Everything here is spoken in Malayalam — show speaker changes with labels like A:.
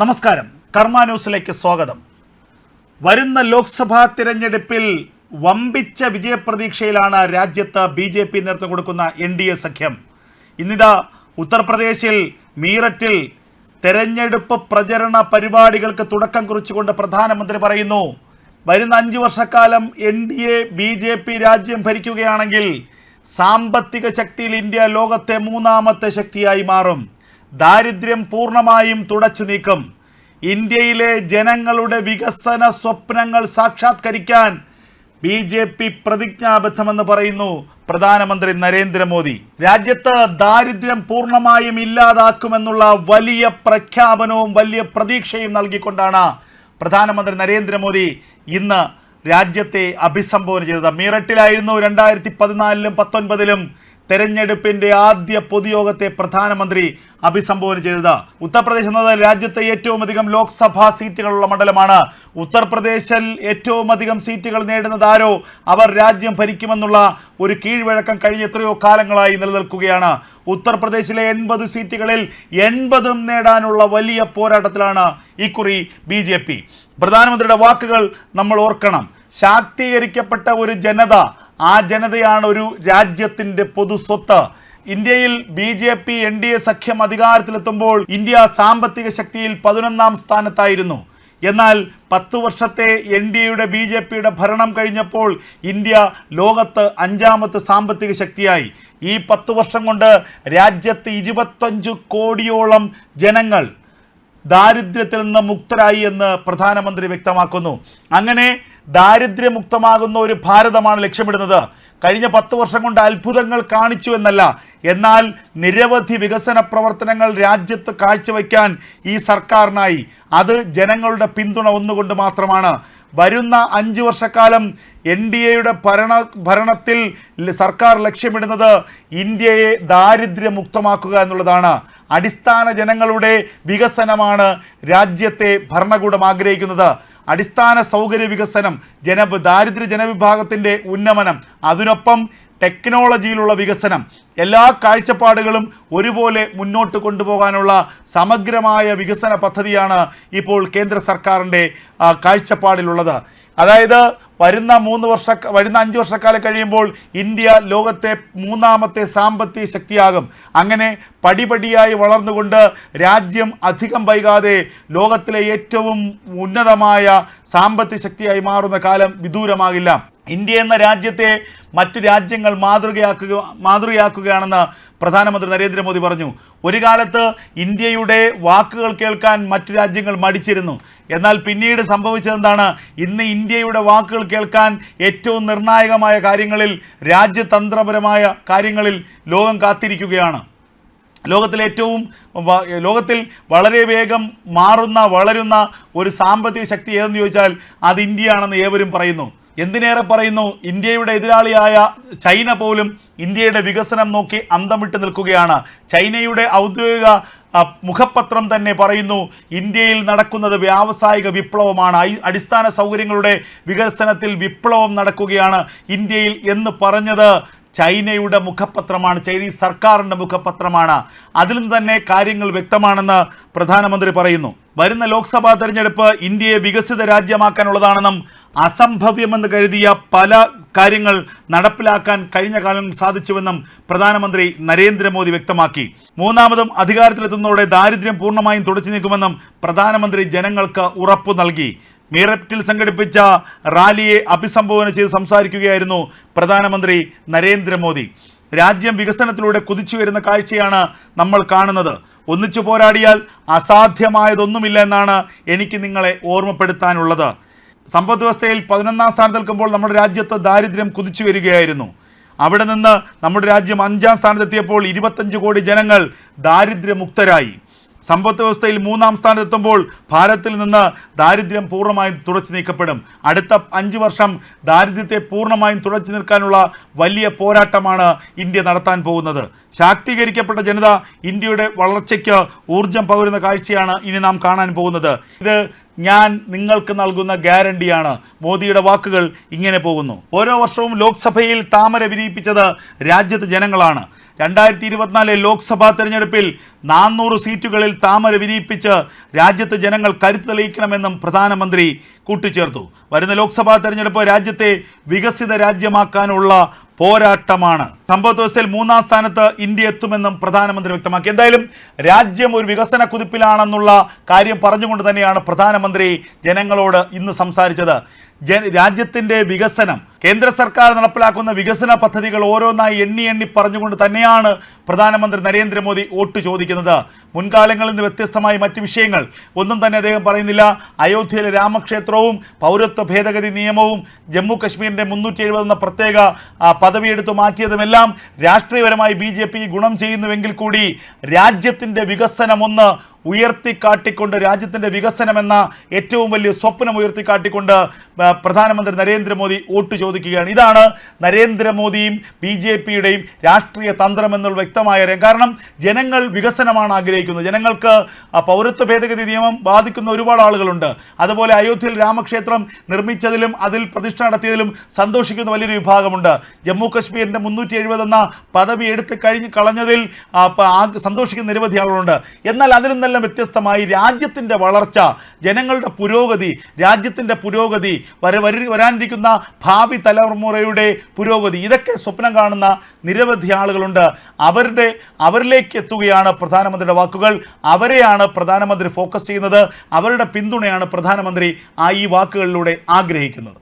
A: നമസ്കാരം കർമ്മ ന്യൂസിലേക്ക് സ്വാഗതം വരുന്ന ലോക്സഭാ തിരഞ്ഞെടുപ്പിൽ വമ്പിച്ച വിജയപ്രതീക്ഷയിലാണ് രാജ്യത്ത് ബി ജെ പി നേതൃത്വം കൊടുക്കുന്ന എൻ ഡി എ സഖ്യം ഇന്നിതാ ഉത്തർപ്രദേശിൽ മീററ്റിൽ തെരഞ്ഞെടുപ്പ് പ്രചരണ പരിപാടികൾക്ക് തുടക്കം കുറിച്ചുകൊണ്ട് പ്രധാനമന്ത്രി പറയുന്നു വരുന്ന അഞ്ച് വർഷക്കാലം N D A B J P രാജ്യം ഭരിക്കുകയാണെങ്കിൽ സാമ്പത്തിക ശക്തിയിൽ ഇന്ത്യ ലോകത്തെ മൂന്നാമത്തെ ശക്തിയായി മാറും ദാരിദ്ര്യം പൂർണ്ണമായും തുടച്ചു നീക്കും ഇന്ത്യയിലെ ജനങ്ങളുടെ വികസന സ്വപ്നങ്ങൾ സാക്ഷാത്കരിക്കാൻ ബി ജെ പി പ്രതിജ്ഞാബദ്ധമെന്ന് പറയുന്നു പ്രധാനമന്ത്രി നരേന്ദ്രമോദി രാജ്യത്ത് ദാരിദ്ര്യം പൂർണ്ണമായും ഇല്ലാതാക്കുമെന്നുള്ള വലിയ പ്രഖ്യാപനവും വലിയ പ്രതീക്ഷയും നൽകിക്കൊണ്ടാണ് പ്രധാനമന്ത്രി നരേന്ദ്രമോദി ഇന്ന് രാജ്യത്തെ അഭിസംബോധന ചെയ്തത് മീററ്റിലായിരുന്നു രണ്ടായിരത്തി പതിനാലിലും പത്തൊൻപതിലും തെരഞ്ഞെടുപ്പിന്റെ ആദ്യ പൊതുയോഗത്തെ പ്രധാനമന്ത്രി അഭിസംബോധന ചെയ്തത് ഉത്തർപ്രദേശ് എന്നത് രാജ്യത്തെ ഏറ്റവും അധികം ലോക്സഭാ സീറ്റുകളുള്ള മണ്ഡലമാണ് ഉത്തർപ്രദേശിൽ ഏറ്റവും അധികം സീറ്റുകൾ നേടുന്നത് ആരോ അവർ രാജ്യം ഭരിക്കുമെന്നുള്ള ഒരു കീഴ്വഴക്കം കഴിഞ്ഞ എത്രയോ കാലങ്ങളായി നിലനിൽക്കുകയാണ് ഉത്തർപ്രദേശിലെ എൺപത് സീറ്റുകളിൽ എൺപതും നേടാനുള്ള വലിയ പോരാട്ടത്തിലാണ് ഇക്കുറി ബി പ്രധാനമന്ത്രിയുടെ വാക്കുകൾ നമ്മൾ ഓർക്കണം ശാക്തീകരിക്കപ്പെട്ട ഒരു ജനത ആ ജനതയാണ് ഒരു രാജ്യത്തിൻ്റെ പൊതുസ്വത്ത് ഇന്ത്യയിൽ B J P N D A സഖ്യം അധികാരത്തിലെത്തുമ്പോൾ ഇന്ത്യ സാമ്പത്തിക ശക്തിയിൽ പതിനൊന്നാം സ്ഥാനത്തായിരുന്നു എന്നാൽ പത്തു വർഷത്തെ എൻ ഡി എയുടെ ബി ജെ പിയുടെ ഭരണം കഴിഞ്ഞപ്പോൾ ഇന്ത്യ ലോകത്ത് അഞ്ചാമത്തെ സാമ്പത്തിക ശക്തിയായി ഈ പത്തു വർഷം കൊണ്ട് രാജ്യത്ത് ഇരുപത്തഞ്ച് കോടിയോളം ജനങ്ങൾ ദാരിദ്ര്യത്തിൽ നിന്ന് മുക്തരായി എന്ന് പ്രധാനമന്ത്രി വ്യക്തമാക്കുന്നു അങ്ങനെ ദാരിദ്ര്യമുക്തമാകുന്ന ഒരു ഭാരതമാണ് ലക്ഷ്യമിടുന്നത് കഴിഞ്ഞ പത്ത് വർഷം കൊണ്ട് അത്ഭുതങ്ങൾ കാണിച്ചു എന്നല്ല എന്നാൽ നിരവധി വികസന പ്രവർത്തനങ്ങൾ രാജ്യത്ത് കാഴ്ചവെക്കാൻ ഈ സർക്കാരിനായി അത് ജനങ്ങളുടെ പിന്തുണ ഒന്നുകൊണ്ട് മാത്രമാണ് വരുന്ന അഞ്ച് വർഷക്കാലം എൻ ഡി എയുടെ ഭരണ ഭരണത്തിൽ സർക്കാർ ലക്ഷ്യമിടുന്നത് ഇന്ത്യയെ ദാരിദ്ര്യമുക്തമാക്കുക എന്നുള്ളതാണ് അടിസ്ഥാന ജനങ്ങളുടെ വികസനമാണ് രാജ്യത്തെ ഭരണകൂടം ആഗ്രഹിക്കുന്നത് അടിസ്ഥാന സൗകര്യ വികസനം ജന ദാരിദ്ര്യ ജനവിഭാഗത്തിൻ്റെ ഉന്നമനം അതിനൊപ്പം ടെക്നോളജിയിലുള്ള വികസനം എല്ലാ കാഴ്ചപ്പാടുകളും ഒരുപോലെ മുന്നോട്ട് കൊണ്ടുപോകാനുള്ള സമഗ്രമായ വികസന പദ്ധതിയാണ് ഇപ്പോൾ കേന്ദ്ര സർക്കാരിൻ്റെ കാഴ്ചപ്പാടിലുള്ളത് അതായത് വരുന്ന മൂന്ന് വർഷ വരുന്ന അഞ്ച് വർഷക്കാലം കഴിയുമ്പോൾ ഇന്ത്യ ലോകത്തെ മൂന്നാമത്തെ സാമ്പത്തിക ശക്തിയാകും അങ്ങനെ പടിപടിയായി വളർന്നുകൊണ്ട് രാജ്യം അധികം വൈകാതെ ലോകത്തിലെ ഏറ്റവും ഉന്നതമായ സാമ്പത്തിക ശക്തിയായി മാറുന്ന കാലം വിദൂരമാകില്ല ഇന്ത്യ എന്ന രാജ്യത്തെ മറ്റു രാജ്യങ്ങൾ മാതൃകയാക്കുക മാതൃകയാക്കുകയാണെന്ന് പ്രധാനമന്ത്രി നരേന്ദ്രമോദി പറഞ്ഞു ഒരു കാലത്ത് ഇന്ത്യയുടെ വാക്കുകൾ കേൾക്കാൻ മറ്റു രാജ്യങ്ങൾ മടിച്ചിരുന്നു എന്നാൽ പിന്നീട് സംഭവിച്ചതെന്താണ് ഇന്ന് ഇന്ത്യയുടെ വാക്കുകൾ കേൾക്കാൻ ഏറ്റവും നിർണായകമായ കാര്യങ്ങളിൽ രാജ്യതന്ത്രപരമായ കാര്യങ്ങളിൽ ലോകം കാത്തിരിക്കുകയാണ് ലോകത്തിൽ ഏറ്റവും ലോകത്തിൽ വളരെ വേഗം മാറുന്ന വളരുന്ന ഒരു സാമ്പത്തിക ശക്തി ഏതെന്ന് ചോദിച്ചാൽ അത് ഇന്ത്യയാണെന്ന് ഏവരും പറയുന്നു എന്തിനേറെ പറയുന്നു ഇന്ത്യയുടെ എതിരാളിയായ ചൈന പോലും ഇന്ത്യയുടെ വികസനം നോക്കി അന്തമിട്ട് വിട്ട് നിൽക്കുകയാണ് ചൈനയുടെ ഔദ്യോഗിക മുഖപത്രം തന്നെ പറയുന്നു ഇന്ത്യയിൽ നടക്കുന്നത് വ്യാവസായിക വിപ്ലവമാണ് അടിസ്ഥാന സൗകര്യങ്ങളുടെ വികസനത്തിൽ വിപ്ലവം നടക്കുകയാണ് ഇന്ത്യയിൽ എന്ന് പറഞ്ഞത് ചൈനയുടെ മുഖപത്രമാണ് ചൈനീസ് സർക്കാരിൻ്റെ മുഖപത്രമാണ് അതിൽ നിന്ന് തന്നെ കാര്യങ്ങൾ വ്യക്തമാണെന്ന് പ്രധാനമന്ത്രി പറയുന്നു വരുന്ന ലോക്സഭാ തെരഞ്ഞെടുപ്പ് ഇന്ത്യയെ വികസിത രാജ്യമാക്കാനുള്ളതാണെന്നും അസംഭവ്യമെന്ന് കരുതിയ പല കാര്യങ്ങൾ നടപ്പിലാക്കാൻ കഴിഞ്ഞ കാലം സാധിച്ചുവെന്നും പ്രധാനമന്ത്രി നരേന്ദ്രമോദി വ്യക്തമാക്കി മൂന്നാമതും അധികാരത്തിലെത്തുന്നതോടെ ദാരിദ്ര്യം പൂർണ്ണമായും തുടച്ചു നീക്കുമെന്നും പ്രധാനമന്ത്രി ജനങ്ങൾക്ക് ഉറപ്പു നൽകി മീററ്റിൽ സംഘടിപ്പിച്ച റാലിയെ അഭിസംബോധന ചെയ്ത് സംസാരിക്കുകയായിരുന്നു പ്രധാനമന്ത്രി നരേന്ദ്രമോദി രാജ്യം വികസനത്തിലൂടെ കുതിച്ചു വരുന്ന കാഴ്ചയാണ് നമ്മൾ കാണുന്നത് ഒന്നിച്ചു പോരാടിയാൽ അസാധ്യമായതൊന്നുമില്ല എന്നാണ് എനിക്ക് നിങ്ങളെ ഓർമ്മപ്പെടുത്താനുള്ളത് സമ്പദ് വ്യവസ്ഥയിൽ പതിനൊന്നാം സ്ഥാനത്ത് നിൽക്കുമ്പോൾ നമ്മുടെ രാജ്യത്ത് ദാരിദ്ര്യം കുതിച്ചു വരികയായിരുന്നു അവിടെ നിന്ന് നമ്മുടെ രാജ്യം അഞ്ചാം സ്ഥാനത്തെത്തിയപ്പോൾ ഇരുപത്തഞ്ച് കോടി ജനങ്ങൾ ദാരിദ്ര്യമുക്തരായി സമ്പദ് വ്യവസ്ഥയിൽ മൂന്നാം സ്ഥാനത്തെത്തുമ്പോൾ ഭാരതത്തിൽ നിന്ന് ദാരിദ്ര്യം പൂർണ്ണമായും തുടച്ചു നീക്കപ്പെടും അടുത്ത അഞ്ച് വർഷം ദാരിദ്ര്യത്തെ പൂർണ്ണമായും തുടച്ചു നിൽക്കാനുള്ള വലിയ പോരാട്ടമാണ് ഇന്ത്യ നടത്താൻ പോകുന്നത് ശാക്തീകരിക്കപ്പെട്ട ജനത ഇന്ത്യയുടെ വളർച്ചയ്ക്ക് ഊർജം പകരുന്ന കാഴ്ചയാണ് ഇനി നാം കാണാൻ പോകുന്നത് ഇത് ഞാൻ നിങ്ങൾക്ക് നൽകുന്ന ഗ്യാരണ്ടിയാണ് മോദിയുടെ വാക്കുകൾ ഇങ്ങനെ പോകുന്നു ഓരോ വർഷവും ലോക്സഭയിൽ താമര വിരിയിപ്പിച്ചത് രാജ്യത്ത് ജനങ്ങളാണ് രണ്ടായിരത്തി ഇരുപത്തിനാല് ലോക്സഭാ തെരഞ്ഞെടുപ്പിൽ നാനൂറ് സീറ്റുകളിൽ താമര വിരിയിപ്പിച്ച് രാജ്യത്ത് ജനങ്ങൾ കരുത്ത് തെളിയിക്കണമെന്നും പ്രധാനമന്ത്രി കൂട്ടിച്ചേർത്തു വരുന്ന ലോക്സഭാ തെരഞ്ഞെടുപ്പ് രാജ്യത്തെ വികസിത രാജ്യമാക്കാനുള്ള പോരാട്ടമാണ് സംഭവ ദിവസത്തിൽ മൂന്നാം സ്ഥാനത്ത് ഇന്ത്യ എത്തുമെന്നും പ്രധാനമന്ത്രി വ്യക്തമാക്കി എന്തായാലും രാജ്യം ഒരു വികസന കുതിപ്പിലാണെന്നുള്ള കാര്യം പറഞ്ഞുകൊണ്ട് തന്നെയാണ് പ്രധാനമന്ത്രി ജനങ്ങളോട് ഇന്ന് സംസാരിച്ചത് രാജ്യത്തിന്റെ വികസനം കേന്ദ്ര സർക്കാർ നടപ്പിലാക്കുന്ന വികസന പദ്ധതികൾ ഓരോന്നായി എണ്ണി എണ്ണി പറഞ്ഞുകൊണ്ട് തന്നെയാണ് പ്രധാനമന്ത്രി നരേന്ദ്രമോദി വോട്ട് ചോദിക്കുന്നത് മുൻകാലങ്ങളിൽ നിന്ന് വ്യത്യസ്തമായി മറ്റ് വിഷയങ്ങൾ ഒന്നും തന്നെ അദ്ദേഹം പറയുന്നില്ല അയോധ്യയിലെ രാമക്ഷേത്രവും പൗരത്വ ഭേദഗതി നിയമവും ജമ്മു കശ്മീരിന്റെ മുന്നൂറ്റി എഴുപതെന്ന പ്രത്യേക പദവിയെടുത്ത് മാറ്റിയതുമെല്ലാം എല്ലാം രാഷ്ട്രീയപരമായി ബി ഗുണം ചെയ്യുന്നുവെങ്കിൽ കൂടി രാജ്യത്തിൻ്റെ വികസനം ഒന്ന് ഉയർത്തിക്കാട്ടിക്കൊണ്ട് രാജ്യത്തിൻ്റെ വികസനമെന്ന ഏറ്റവും വലിയ സ്വപ്നം ഉയർത്തിക്കാട്ടിക്കൊണ്ട് പ്രധാനമന്ത്രി നരേന്ദ്രമോദി വോട്ട് ചോദിക്കുകയാണ് ഇതാണ് നരേന്ദ്രമോദിയും ബി ജെ പിയുടെയും രാഷ്ട്രീയ തന്ത്രം എന്നുള്ള വ്യക്തമായ രംഗം കാരണം ജനങ്ങൾ വികസനമാണ് ആഗ്രഹിക്കുന്നത് ജനങ്ങൾക്ക് പൗരത്വ ഭേദഗതി നിയമം ബാധിക്കുന്ന ഒരുപാട് ആളുകളുണ്ട് അതുപോലെ അയോധ്യയിൽ രാമക്ഷേത്രം നിർമ്മിച്ചതിലും അതിൽ പ്രതിഷ്ഠ നടത്തിയതിലും സന്തോഷിക്കുന്ന വലിയൊരു വിഭാഗമുണ്ട് ജമ്മു കശ്മീരിൻ്റെ മുന്നൂറ്റി എഴുപത് എന്ന പദവി എടുത്ത് കഴിഞ്ഞ് കളഞ്ഞതിൽ സന്തോഷിക്കുന്ന നിരവധി ആളുകളുണ്ട് എന്നാൽ അതിൽ നിന്നെല്ലാം വ്യത്യസ്തമായി രാജ്യത്തിൻ്റെ വളർച്ച ജനങ്ങളുടെ പുരോഗതി രാജ്യത്തിൻ്റെ പുരോഗതി വര വരാനിരിക്കുന്ന ഭാവി തലമുറയുടെ പുരോഗതി ഇതൊക്കെ സ്വപ്നം കാണുന്ന നിരവധി ആളുകളുണ്ട് അവരുടെ അവരിലേക്ക് എത്തുകയാണ് പ്രധാനമന്ത്രിയുടെ വാക്കുകൾ അവരെയാണ് പ്രധാനമന്ത്രി ഫോക്കസ് ചെയ്യുന്നത് അവരുടെ പിന്തുണയാണ് പ്രധാനമന്ത്രി ആ ഈ വാക്കുകളിലൂടെ ആഗ്രഹിക്കുന്നത്